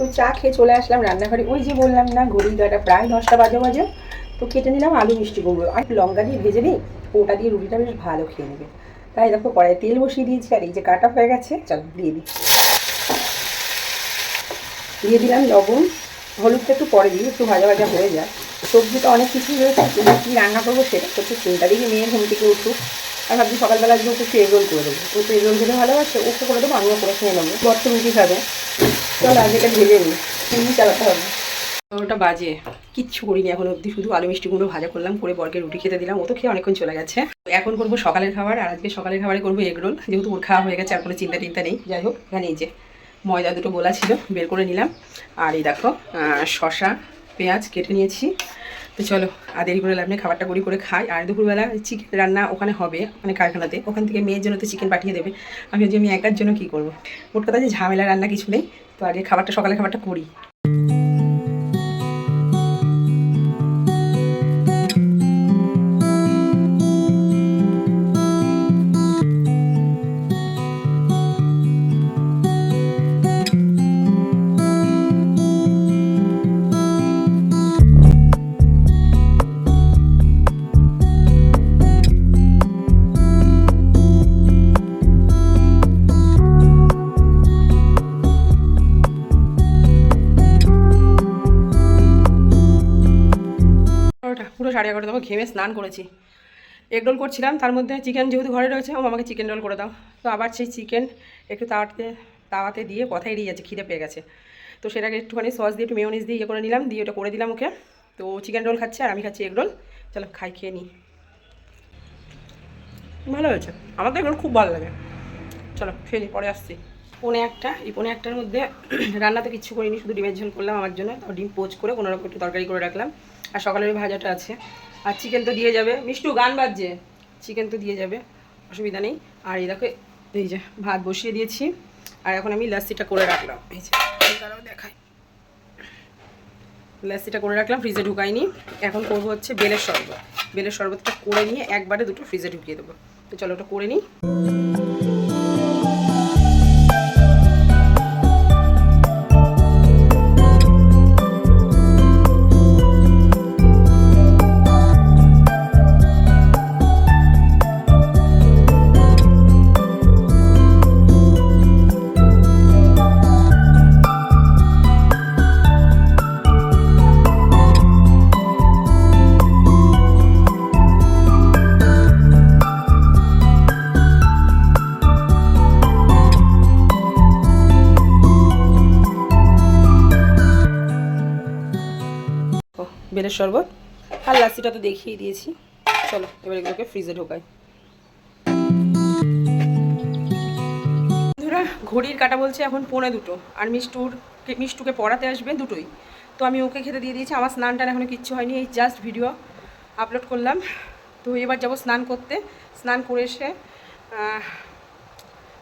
তো চা খেয়ে চলে আসলাম রান্নাঘরে। ওই যে বললাম না, ঘড়ির গাটা প্রায় দশটা বাজে বাজে। তো কেটে নিলাম আলু মিষ্টি কুমড়ো। আর লঙ্কা দিয়ে ভেজে নিই ওটা দিয়ে রুটিটা বেশ ভালো খেয়ে নেবে। তাই দেখো কড়াই তেল বসিয়ে দিয়েছি, আর এই যে কাটা হয়ে গেছে, চল দিয়ে দিই। দিয়ে দিলাম লবণ। হলুদটা একটু পরে দিই, একটু ভাজা ভাজা হয়ে যায়। সবজিটা অনেক কিছুই রয়েছে কিন্তু কী রান্না করব সেটা হচ্ছে চিন্তা দিকে মেয়ের ঘুম থেকে উঠুক। আর ভাবছি সকালবেলা ওকে একটু এগরোল করে দেবো। ও তো এগরোল খেতে ভালোবাসে ওকে করে দেবো, আমিও করে খেয়ে নেব। বর্ত রুটি খাবে। চলো আগে এটা ভেজে নিই চিনি চালাতে হবে? ওটা বাজে। কিচ্ছু করিনি এখন অবধি শুধু আলু মিষ্টি কুমড়ো ভাজা করলাম করে বরকে রুটি খেতে দিলাম। ও তো খেয়ে অনেকক্ষণ চলে গেছে। এখন করব সকালের খাবার আর আজকে সকালের খাবারে করব এগরোল যেহেতু ওর খাওয়া হয়ে গেছে আর কোনো চিন্তা টিন্তা নেই। যাই হোক এখানে এই যে ময়দা দুটো গোলা ছিল বের করে নিলাম। আর এই দেখো শশা শসা পেঁয়াজ কেটে নিয়েছি। তো চলো, আর দেরি করে লাভ খাবারটা করি করে খাই। আর দুপুরবেলা চিকেন রান্না ওখানে হবে মানে কারখানাতে। ওখান থেকে মেয়ের জন্য তো চিকেন পাঠিয়ে দেবে। আমি যে আমি একার জন্য কী করব? মোট কথা যে ঝামেলা, রান্না কিছু নেই। তো আগে খাবারটা সকালে খাবারটা করি। এগারোটা সাড়ে এগারোটা তখন ঘেমে স্নান করেছি। এগ রোল করছিলাম, তার মধ্যে চিকেন যেহেতু ঘরে রয়েছে, ও আমাকে চিকেন রোল করে দাও। তো আবার সেই চিকেন একটু তাওয়াতে তাওয়াতে দিয়ে কথা এড়িয়ে যাচ্ছে, খিদে পেয়ে গেছে। তো সেটাকে একটুখানি সস দিয়ে একটু মেয়নিজ দিয়ে ইয়ে করে নিলাম, দিয়ে ওটা করে দিলাম ওকে। তো চিকেন রোল খাচ্ছে আর আমি খাচ্ছি এগ রোল চলো খাই, খেয়ে নিই। ভালো হয়েছে। আমার তো এগুলো খুব ভালো লাগে। চলো খেয়ে পরে আসছি। পনে একটা, এই পনে একটার মধ্যে রান্না তো কিচ্ছু করিনি, শুধু ডিমের ঝোল করলাম আমার জন্য। তো ডিম পোচ করে কোনো রকম একটু তরকারি করে রাখলাম। আর সকালের ওই ভাজাটা আছে। আর চিকেন তো দিয়ে যাবে। মিষ্টু, গান বাজছে। চিকেন তো দিয়ে যাবে। অসুবিধা নেই। আর এই দেখো, এই যে ভাত বসিয়ে দিয়েছি। আর এখন আমি লাস্সিটা করে রাখলাম। এই যে দেখাই। লাস্সিটা করে রাখলাম ফ্রিজে ঢুকাইনি। এখন করব হচ্ছে বেলের শরবত। বেলের শরবতটা করে নিয়ে একবারে দুটো ফ্রিজে ঢুকিয়ে দেবো। তো চলো ওটা করে নিই। ও শরবত আর লাস্সিটা তো দেখিয়ে দিয়েছি। চলো, এবার এগুলোকে ফ্রিজে ঢোকাই। বন্ধুরা, ঘড়ির কাটা বলছে এখন পৌনে দুটো আর মিষ্টুর মিষ্টুকে পড়াতে আসবে দুটোই। তো আমি ওকে খেতে দিয়ে দিয়েছি, আমার স্নান টান এখনও কিচ্ছু হয়নি, এই জাস্ট ভিডিও আপলোড করলাম। তো এবার যাব স্নান করতে। স্নান করে এসে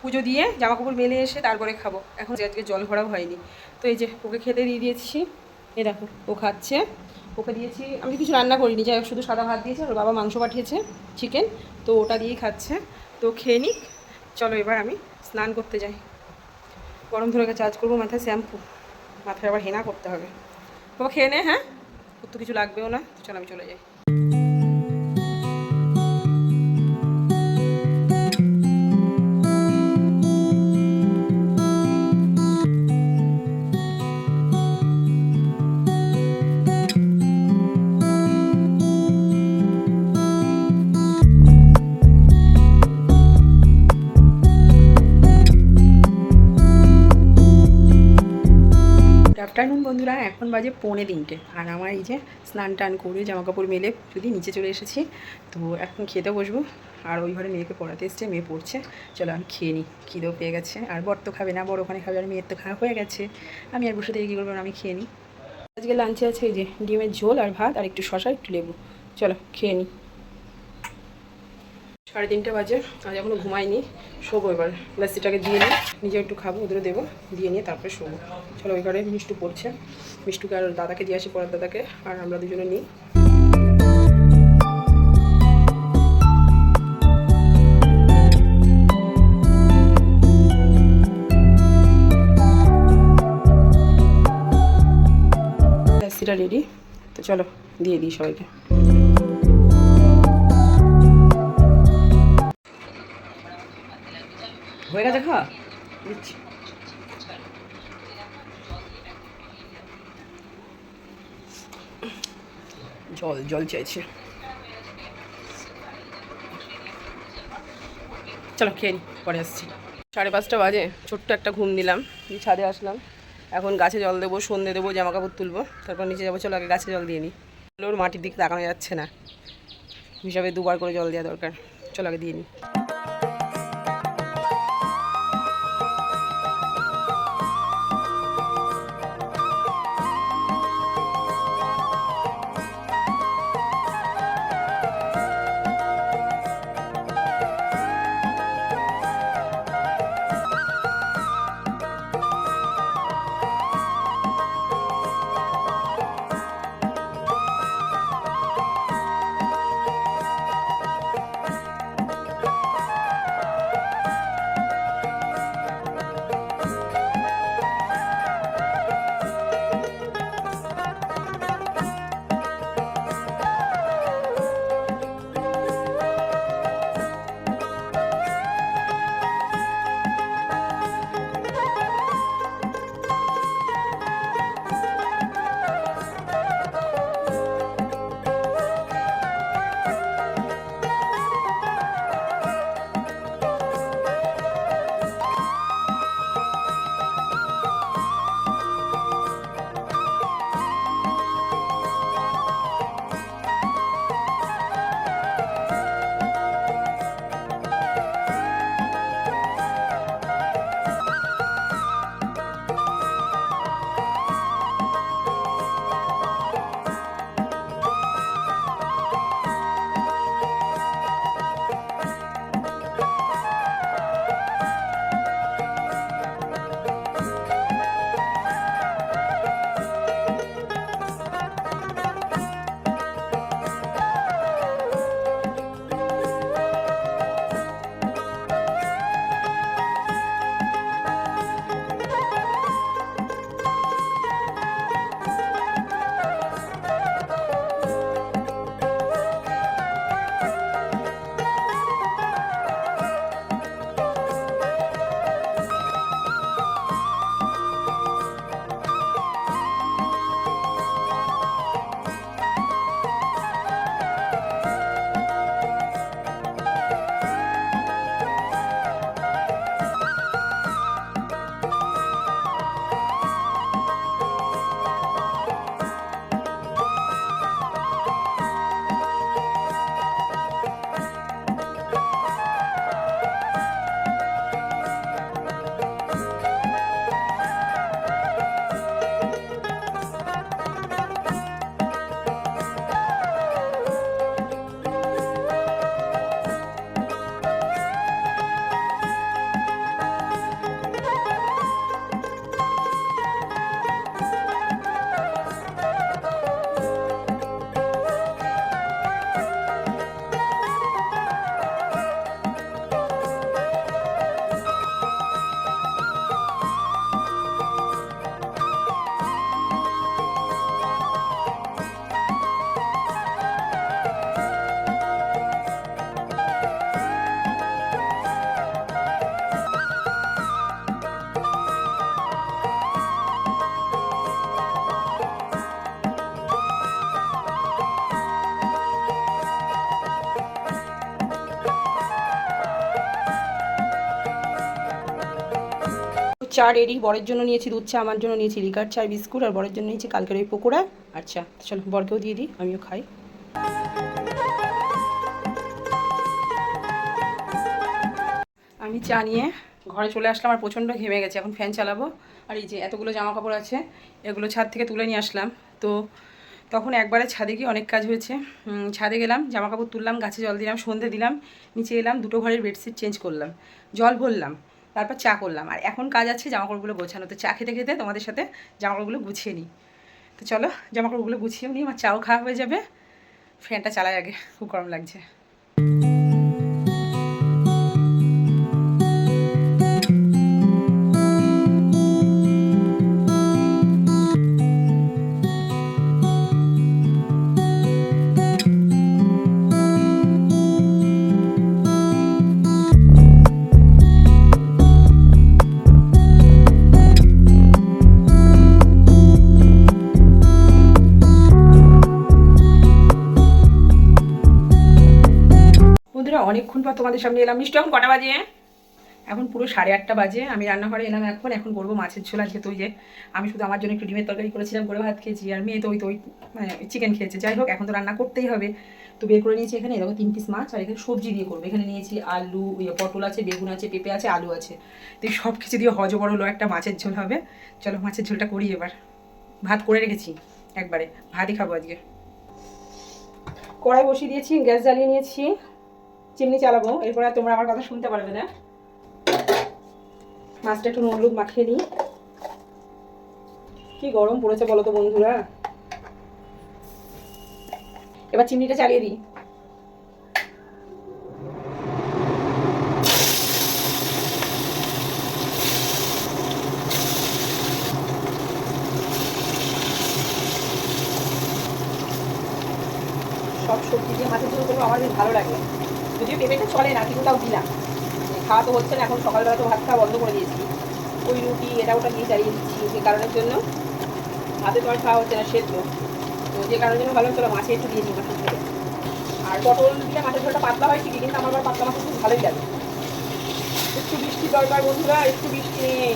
পুজো দিয়ে জামা কাপড় মেলে এসে তারপরে খাব। এখন আজকে জল ভরাও হয়নি। তো এই যে ওকে খেতে দিয়ে দিয়েছি। এই দেখো, ও খাচ্ছে। ওকে দিয়েছি। আমি কিছু রান্না করিনি, যাই শুধু সাদা ভাত দিয়েছে ওর বাবা মাংস পাঠিয়েছে চিকেন তো ওটা দিয়েই খাচ্ছে। তো খেয়ে নিক, চলো এবার আমি স্নান করতে যাই। গরম ধরে গেছে, আজ করব মাথায় শ্যাম্পু, মাথায় আবার হেনা করতে হবে। বাবা, খেয়ে নে হ্যাঁ? কত তো কিছু লাগবেও না চলো আমি চলে যাই। বন্ধুরা, এখন বাজে পৌনে তিনটে। আর আমার এই যে স্নান টান করে জামা কাপড় মেলে যদি নিচে চলে এসেছি, তো এখন খেতে বসবো। আর ওই ঘরে মেয়েকে পড়াতে এসছে, মেয়ে পড়ছে। চলো আমি খেয়ে নিই, খিদেও পেয়ে গেছে। আর বর তো খাবে না বড় ওখানে খাবে আর মেয়ের তো খাওয়া হয়ে গেছে। আমি আর বসে থেকে কী করব? আমি খেয়ে নিই। আজকে লাঞ্চে আছে এই যে ডিমের ঝোল আর ভাত, আর একটু শশা একটু লেবু। চলো খেয়ে নিই। সাড়ে তিনটে বাজে। আজ এখনও ঘুমাইনি। শোবো এবার। লাস্সিটাকে দিয়ে নিই। নিজে একটু খাব, ওদেরও দেবো। দিয়ে নিয়ে তারপরে শোবো। চলো ওই ঘরে মিষ্টু পড়ছে। মিষ্টুকে আর দাদাকে দিয়ে আসি পড়ার দাদাকে। আর আমরা দুজনে নিই। লস্যিটা রেডি তো চলো, দিয়ে দিই সবাইকে। হয়ে গেছে দিচ্ছি। জল জল চাইছে। চলো খেয়ে নি, পরে আসছি। সাড়ে পাঁচটা বাজে, ছোট্ট একটা ঘুম দিলাম দিয়ে ছাদে আসলাম। এখন গাছে জল দেবো, সন্ধে দেবো জামা কাপড় তুলবো, তারপর নিচে যাব, চলো আগে গাছে জল দিয়ে নিই ওর মাটির দিকে তাকানো যাচ্ছে না। হিসাবে দুবার করে জল দেওয়া দরকার। চলো আগে দিয়ে নিই চা রেডি বরের জন্য নিয়েছি দুধ চা, আমার জন্য নিয়েছি লিকার চা, বিস্কুট, আর বরের জন্য নিয়েছি কালকের ওই পকোড়া। আচ্ছা চলো বরকেও দিয়ে দিই, আমিও খাই। আমি চা নিয়ে ঘরে চলে আসলাম, আর প্রচণ্ড ঘেমে গেছে, এখন ফ্যান চালাবো। আর এই যে এতগুলো জামা কাপড় আছে, এগুলো ছাদ থেকে তুলে নিয়ে আসলাম। তো তখন একবারে ছাদে গিয়ে অনেক কাজ হয়েছে। ছাদে গেলাম জামা কাপড় তুললাম, গাছে জল দিলাম, সন্ধে দিলাম, নিচে এলাম, দুটো ঘরের বেডশিট চেঞ্জ করলাম। জল ভরলাম। তারপর চা করলাম। আর এখন কাজ আছে জামাকাপড়গুলো গোছানো তো চা খেতে খেতে তোমাদের সাথে জামাকাপড়গুলো গুছিয়ে নিই। তো চলো, জামাকাপড়গুলো গুছিয়েও নিই, আমার চাও খাওয়া হয়ে যাবে। ফ্যানটা চালায় আগে, খুব গরম লাগছে। অনেকক্ষণ পর তোমাদের সামনে এলাম। মিষ্টি, এখন কটা বাজে? এখন পুরো সাড়ে আটটা বাজে। আমি রান্নাঘরে এলাম এখন। এখন করব মাছের ঝোল আজকে তো ওই যে আমি শুধু আমার জন্য একটু ডিমের তরকারি করেছিলাম করে ভাত খেয়েছি, আর মেয়ে তো ওই তো ওই চিকেন খেয়েছে। যাই হোক, এখন তো রান্না করতেই হবে। তো বের করে নিয়েছি এখানে এরকম তিন পিস মাছ, আর এখানে সবজি দিয়ে করব। এখানে নিয়েছি আলু পটল আছে, বেগুন আছে, পেঁপে আছে, আলু আছে। তো এই সব কিছু দিয়ে হজ বড় একটা মাছের ঝোল হবে। চলো মাছের ঝোলটা করি এবার। ভাত করে রেখেছি একবারে। ভাতই খাব আজকে। কড়াই বসিয়ে দিয়েছি, গ্যাস জ্বালিয়ে নিয়েছি। চিমনি চালাবো, এরপরে তোমরা আমার কথা শুনতে পারবে না। মাছটা একটু নুন মাখিয়ে নিই। কি গরম পড়েছে বলো তো বন্ধুরা। এবার চিমনিটা চালিয়ে দিই। সব সবজি দিয়ে মাছের ঝোল করব, আমার বেশ ভালো লাগে। যদিও পেঁপেটা চলে না, কিন্তু তাও দিলাম। খাওয়া তো হচ্ছে না, এখন সকালবেলা তো ভাত খাওয়া বন্ধ করে দিয়েছি। ওই রুটি, এটা ওটা দিয়ে চালিয়ে দিচ্ছি, যে কারণের জন্য ভাতে তোমার খাওয়া হচ্ছে না, সেদ্ধ। তো যে কারণের জন্য ভালো চলো মাছে একটু দিয়ে দিই মাছের ঝোলে আর পটল দিলে মাছের ঝোলটা পাতলা হয় ঠিকই, কিন্তু আমার পাতলা মাছ খুব ভালোই লাগে। একটু বৃষ্টি দরকার বন্ধুরা, একটু বৃষ্টি নেই।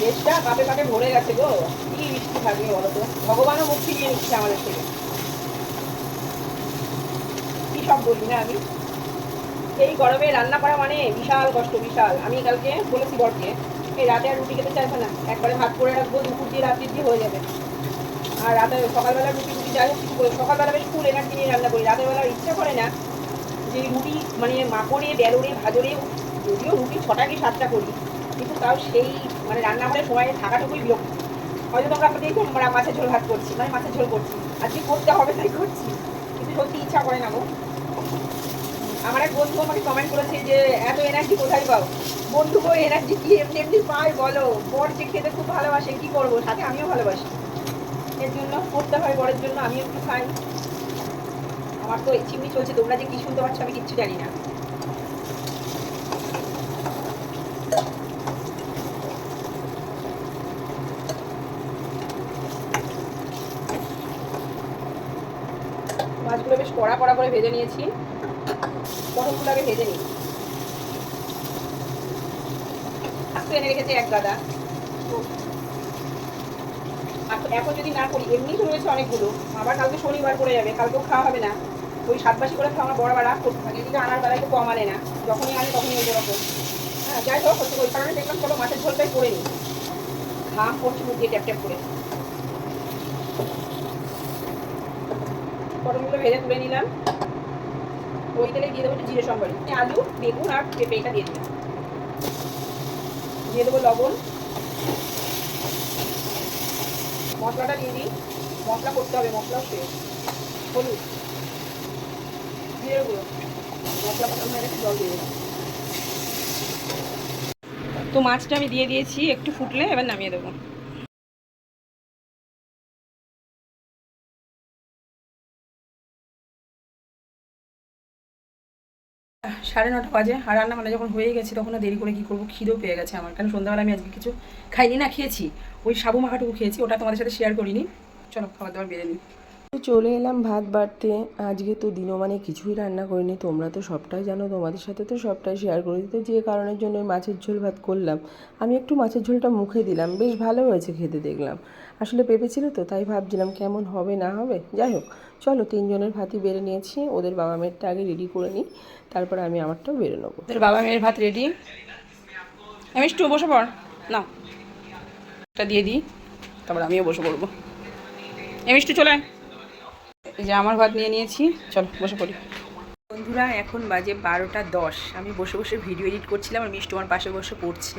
দেশটা কাপে কাপে ভরে গেছে গো। কি বৃষ্টি থাকবে বলো তো ভগবানও মুক্তি দিয়ে নিচ্ছে আমাদের থেকে। কি সব বলবি না আমি? এই গরমে রান্না করা মানে বিশাল কষ্ট, বিশাল। আমি কালকে বলেছি বরকে, এই রাতে আর রুটি খেতে চাইবে না। একবারে ভাত করে রাখব, দুপুর দিয়ে রাত্রির দিয়ে হয়ে যাবে। আর রাতে সকালবেলা রুটি রুটি যাই হোক, কিছু সকালবেলা বেশ ফুল এনার্জি নিয়ে রান্না করি। রাতের বেলা ইচ্ছা করে না যে রুটি মানে মাকড়ে বেরোরে ভাজরে যদিও রুটি ছটা কি সাতটা করি, কিন্তু তাও সেই মানে রান্নাঘরে সময় থাকাটুকুই বিরক্ত। হয়তো তোমরা দেখুন আমরা মাছের ঝোল ভাত করছি মানে মাছের ঝোল করছি। আজকে করতে হবে, তাই করছি। কিন্তু সত্যি ইচ্ছা করে না গো। আমার এক বন্ধু আমাকে কমেন্ট করেছে যে, এত এনার্জি কোথায় পাও? বন্ধু গো এনার্জি কি এমনি এমনি পাই বলো? বর যে খেতে খুব ভালোবাসে, কি করব? সাথে আমিও ভালোবাসি। এর জন্য করতে হয় বরের জন্য আমি একটু খাই। আমার তো চিমনি চলছে, তোমরা যে কি শুনতে পাচ্ছ আমি কিচ্ছু জানি না। মাছগুলো বেশ কড়া কড়া করে ভেজে নিয়েছি। পটলগুলো আগে ভেজে নিই। আস্তে এনে রেখেছি এক গাদা। এখন- যদি না করি এমনি রয়েছে অনেকগুলো। আবার কালকে শনিবার পড়ে যাবে, কালকেও খাওয়া হবে না। ওই সাতবাসি করে খাওয়া আমার বড় রাগ করতে থাকে এদিকে আনার বেলায় একটু কম আনে না। যখনই আনে তখনই ওই রকম হ্যাঁ যাই হোক, হচ্ছে ওই কারণে দেখলাম চলো মাছের ঝোলটাই করে নিই। ঘাম পড়ছে মুখ দিয়ে ট্যাপ ট্যাপ করে। পটলগুলো ভেজে তুলে নিলাম। ওই তেলে দিয়ে দেবো একটু জিরে সম্বরি। আলু, বেগুন আর পেঁপে এটা দিয়ে দিলাম দিয়ে দেবো লবণ। মশলাটা দিয়ে দিই। মশলা করতে হবে, মশলাও শেষ। হলুদ। জিরে গুঁড়ো। মশলা কষানো হয়ে জল দিয়ে দিলাম তো মাছটা আমি দিয়ে দিয়েছি, একটু ফুটলে এবার নামিয়ে দেবো। সাড়ে নটা বাজে আর রান্না বান্না যখন হয়ে গেছে, তখন দেরি করে কি করব? খিদেও পেয়ে গেছে আমার। কারণ সন্ধ্যাবেলা আমি আজকে কিছু খাইনি, না খেয়েছি। ওই সাবু মাখাটুকু খেয়েছি, ওটা তোমাদের সাথে শেয়ার করিনি। চলো খাবার দাবার বেড়ে নিই। চলে এলাম ভাত বাড়তে। আজকে তো দিনও মানে কিছুই রান্না করিনি, তোমরা তো সবটাই জানো, তোমাদের সাথে তো সবটাই শেয়ার করে। দিতে যে কারণের জন্য মাছের ঝোল ভাত করলাম। আমি একটু মাছের ঝোলটা মুখে দিলাম, বেশ ভালো হয়েছে খেতে দেখলাম। আসলে পেঁপে ছিল তো, তাই ভাবছিলাম কেমন হবে না হবে। যাই হোক, চলো তিনজনের ভাতই বেড়ে নিয়েছি, ওদের বাবা মেয়েরটা আগে রেডি করে নিই, তারপরে আমি আমারটাও বেড়ে নেব। ওদের বাবা মেয়ের ভাত রেডি আমি একটু বসে পড় না এটা দিয়ে দিই, তারপর আমিও বসে পড়ব। এম একটু চলে যে আমার ভাত নিয়ে নিয়েছি, চলো বসে পড়ি। বন্ধুরা, এখন বাজে বারোটা দশ। আমি বসে বসে ভিডিও এডিট করছিলাম আর মিষ্টি আমার পাশে বসে পড়ছে।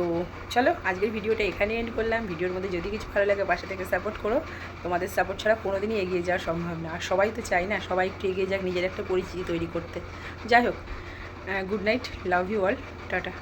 তো চলো, আজকের ভিডিওটা এখানে এন্ড করলাম। ভিডিওর মধ্যে যদি কিছু ভালো লাগে বাসা থেকে সাপোর্ট করো। তোমাদের সাপোর্ট ছাড়া কোনোদিনই এগিয়ে যাওয়া সম্ভব না। আর সবাই তো চাই না, সবাই একটু এগিয়ে যাক নিজের একটা পরিচিতি তৈরি করতে। যাই হোক good night love you all tata.